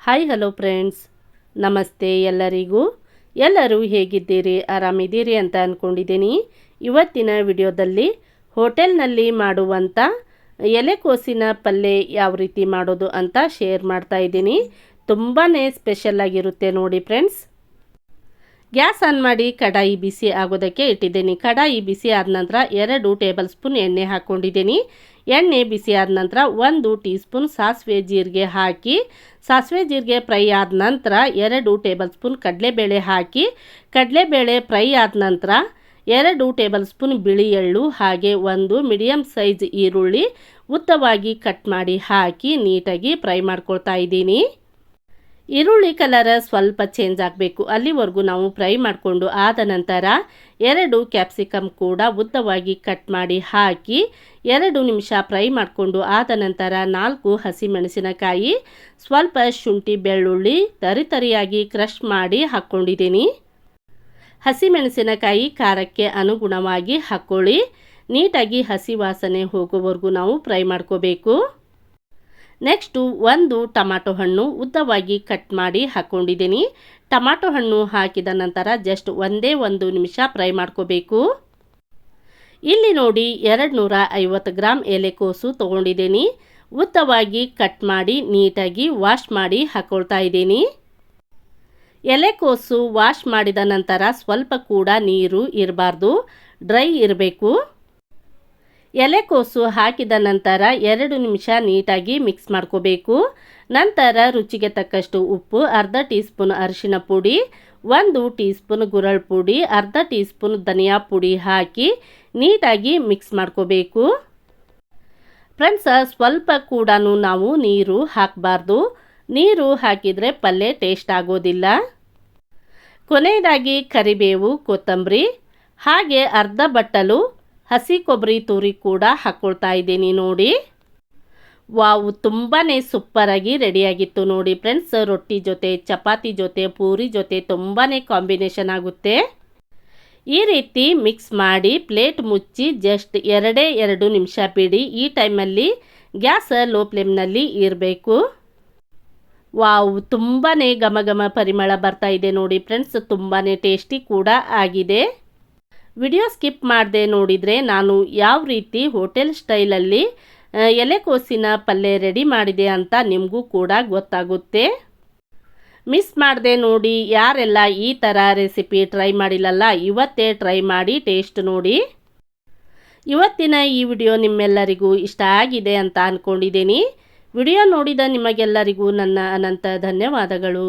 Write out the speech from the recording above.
Hi hello friends ನಮಸ್ತೆ ಎಲ್ಲರಿಗೂ. ಎಲ್ಲರೂ ಹೇಗಿದ್ದೀರಿ? ಆರಾಮಿದ್ದೀರಿ ಅಂತ ಅಂದ್ಕೊಂಡಿದ್ದೀನಿ ಇವತ್ತಿನ ವಿಡಿಯೋದಲ್ಲಿ ಹೋಟೆಲ್ನಲ್ಲಿ ಮಾಡುವಂಥ ಎಲೆಕೋಸಿನ ಪಲ್ಯ ಯಾವ ರೀತಿ ಮಾಡೋದು ಅಂತ ಶೇರ್ ಮಾಡ್ತಾ ಇದ್ದೀನಿ. ತುಂಬಾ ಸ್ಪೆಷಲ್ ಆಗಿರುತ್ತೆ ನೋಡಿ ಫ್ರೆಂಡ್ಸ್ ಗ್ಯಾಸ್ ಆನ್ ಮಾಡಿ ಕಡಾಯಿ ಬಿಸಿ ಆಗೋದಕ್ಕೆ ಇಟ್ಟಿದ್ದೀನಿ. ಕಡಾಯಿ ಬಿಸಿ ಆದ ನಂತರ ಎರಡು ಟೇಬಲ್ ಸ್ಪೂನ್ ಎಣ್ಣೆ ಹಾಕ್ಕೊಂಡಿದ್ದೀನಿ. ಎಣ್ಣೆ ಬಿಸಿ ಆದ ನಂತರ ಒಂದು ಟೀ ಸ್ಪೂನ್ ಸಾಸಿವೆ ಜೀರಿಗೆ ಹಾಕಿ, ಸಾಸಿವೆ ಜೀರಿಗೆ ಫ್ರೈ ಆದ ನಂತರ ಎರಡು ಟೇಬಲ್ ಸ್ಪೂನ್ ಕಡಲೆಬೇಳೆ ಹಾಕಿ, ಕಡಲೆಬೇಳೆ ಫ್ರೈ ಆದ ನಂತರ ಎರಡು ಟೇಬಲ್ ಸ್ಪೂನ್ ಬಿಳಿ ಎಳ್ಳು, ಹಾಗೆ ಒಂದು ಮೀಡಿಯಮ್ ಸೈಜ್ ಈರುಳ್ಳಿ ಉದ್ದವಾಗಿ ಕಟ್ ಮಾಡಿ ಹಾಕಿ ನೀಟಾಗಿ ಫ್ರೈ ಮಾಡ್ಕೊಳ್ತಾ ಇದ್ದೀನಿ. ಈರುಳ್ಳಿ ಕಲರ್ ಸ್ವಲ್ಪ ಚೇಂಜ್ ಆಗಬೇಕು. ಅಲ್ಲಿವರೆಗೂ ನಾವು ಫ್ರೈ ಮಾಡಿಕೊಂಡು ಆದ ನಂತರ ಎರಡು ಕ್ಯಾಪ್ಸಿಕಮ್ ಕೂಡ ಉದ್ದವಾಗಿ ಕಟ್ ಮಾಡಿ ಹಾಕಿ ಎರಡು ನಿಮಿಷ ಫ್ರೈ ಮಾಡಿಕೊಂಡು ಆದ ನಂತರ ನಾಲ್ಕು ಹಸಿಮೆಣಸಿನಕಾಯಿ, ಸ್ವಲ್ಪ ಶುಂಠಿ ಬೆಳ್ಳುಳ್ಳಿ ತರಿತರಿಯಾಗಿ ಕ್ರಷ್ ಮಾಡಿ ಹಾಕ್ಕೊಂಡಿದ್ದೀನಿ ಹಸಿಮೆಣಸಿನಕಾಯಿ ಖಾರಕ್ಕೆ ಅನುಗುಣವಾಗಿ ಹಾಕ್ಕೊಳ್ಳಿ ನೀಟಾಗಿ ಹಸಿ ವಾಸನೆ ಹೋಗೋವರೆಗೂ ನಾವು ಫ್ರೈ ಮಾಡ್ಕೋಬೇಕು. ನೆಕ್ಸ್ಟು ಒಂದು ಟೊಮ್ಯಾಟೊ ಹಣ್ಣು ಉದ್ದವಾಗಿ ಕಟ್ ಮಾಡಿ ಹಾಕ್ಕೊಂಡಿದ್ದೀನಿ ಟಮಾಟೊ ಹಣ್ಣು ಹಾಕಿದ ನಂತರ ಜಸ್ಟ್ ಒಂದೇ ಒಂದು ನಿಮಿಷ ಫ್ರೈ ಮಾಡ್ಕೋಬೇಕು. ಇಲ್ಲಿ ನೋಡಿ ಎರಡು ನೂರ ಐವತ್ತು ಗ್ರಾಮ್ ಎಲೆಕೋಸು ತೊಗೊಂಡಿದ್ದೀನಿ. ಉದ್ದವಾಗಿ ಕಟ್ ಮಾಡಿ ನೀಟಾಗಿ ವಾಶ್ ಮಾಡಿ ಹಾಕ್ಕೊಳ್ತಾ ಇದ್ದೀನಿ. ಎಲೆಕೋಸು ವಾಶ್ ಮಾಡಿದ ನಂತರ ಸ್ವಲ್ಪ ಕೂಡ ನೀರು ಇರಬಾರ್ದು. ಡ್ರೈ ಇರಬೇಕು. ಎಲೆಕೋಸು ಹಾಕಿದ ನಂತರ ಎರಡು ನಿಮಿಷ ನೀಟಾಗಿ ಮಿಕ್ಸ್ ಮಾಡ್ಕೋಬೇಕು. ನಂತರ ರುಚಿಗೆ ತಕ್ಕಷ್ಟು ಉಪ್ಪು, ಅರ್ಧ ಟೀ ಸ್ಪೂನ್ ಅರಿಶಿನ ಪುಡಿ, ಒಂದು ಟೀ ಸ್ಪೂನ್ ಗುರಳ್ ಪುಡಿ, ಅರ್ಧ ಟೀ ಸ್ಪೂನ್ ಧನಿಯಾ ಪುಡಿ ಹಾಕಿ ನೀಟಾಗಿ ಮಿಕ್ಸ್ ಮಾಡ್ಕೋಬೇಕು. ಫ್ರೆಂಡ್ಸ, ಸ್ವಲ್ಪ ಕೂಡ ನಾವು ನೀರು ಹಾಕಬಾರ್ದು. ನೀರು ಹಾಕಿದರೆ ಪಲ್ಯ ಟೇಸ್ಟ್ ಆಗೋದಿಲ್ಲ. ಕೊನೆಯದಾಗಿ ಕರಿಬೇವು, ಕೊತ್ತಂಬರಿ, ಹಾಗೆ ಅರ್ಧ ಬಟ್ಟಲು ಹಸಿ ಕೊಬ್ಬರಿ ತುರಿ ಕೂಡ ಹಾಕ್ಕೊಳ್ತಾ ಇದ್ದೀನಿ ನೋಡಿ. ವಾವು ತುಂಬಾ ಸೂಪರಾಗಿ ರೆಡಿಯಾಗಿತ್ತು ನೋಡಿ ಫ್ರೆಂಡ್ಸ್. ರೊಟ್ಟಿ ಜೊತೆ, ಚಪಾತಿ ಜೊತೆ, ಪೂರಿ ಜೊತೆ ತುಂಬಾ ಕಾಂಬಿನೇಷನ್ ಆಗುತ್ತೆ. ಈ ರೀತಿ ಮಿಕ್ಸ್ ಮಾಡಿ ಪ್ಲೇಟ್ ಮುಚ್ಚಿ ಜಸ್ಟ್ ಎರಡೇ ಎರಡು ನಿಮಿಷ ಬಿಡಿ. ಈ ಟೈಮಲ್ಲಿ ಗ್ಯಾಸ್ ಲೋ ಫ್ಲೇಮ್ನಲ್ಲಿ ಇರಬೇಕು. ವಾವ್ ತುಂಬಾ ಘಮ ಘಮ ಪರಿಮಳ ಬರ್ತಾ ಇದೆ ನೋಡಿ ಫ್ರೆಂಡ್ಸ್. ತುಂಬಾ ಟೇಸ್ಟಿ ಕೂಡ ಆಗಿದೆ. ವಿಡಿಯೋ ಸ್ಕಿಪ್ ಮಾಡದೆ ನೋಡಿದರೆ ನಾನು ಯಾವ ರೀತಿ ಹೋಟೆಲ್ ಸ್ಟೈಲಲ್ಲಿ ಎಲೆಕೋಸಿನ ಪಲ್ಯ ರೆಡಿ ಮಾಡಿದೆ ಅಂತ ನಿಮಗೂ ಕೂಡ ಗೊತ್ತಾಗುತ್ತೆ. ಮಿಸ್ ಮಾಡದೆ ನೋಡಿ ಯಾರೆಲ್ಲ ಈ ಥರ ರೆಸಿಪಿ ಟ್ರೈ ಮಾಡಿಲ್ಲಲ್ಲ, ಇವತ್ತೇ ಟ್ರೈ ಮಾಡಿ ಟೇಸ್ಟ್ ನೋಡಿ. ಇವತ್ತಿನ ಈ ವಿಡಿಯೋ ನಿಮ್ಮೆಲ್ಲರಿಗೂ ಇಷ್ಟ ಆಗಿದೆ ಅಂತ ಅಂದ್ಕೊಂಡಿದ್ದೀನಿ ವಿಡಿಯೋ ನೋಡಿದ ನಿಮಗೆಲ್ಲರಿಗೂ ನನ್ನ ಅನಂತ ಧನ್ಯವಾದಗಳು.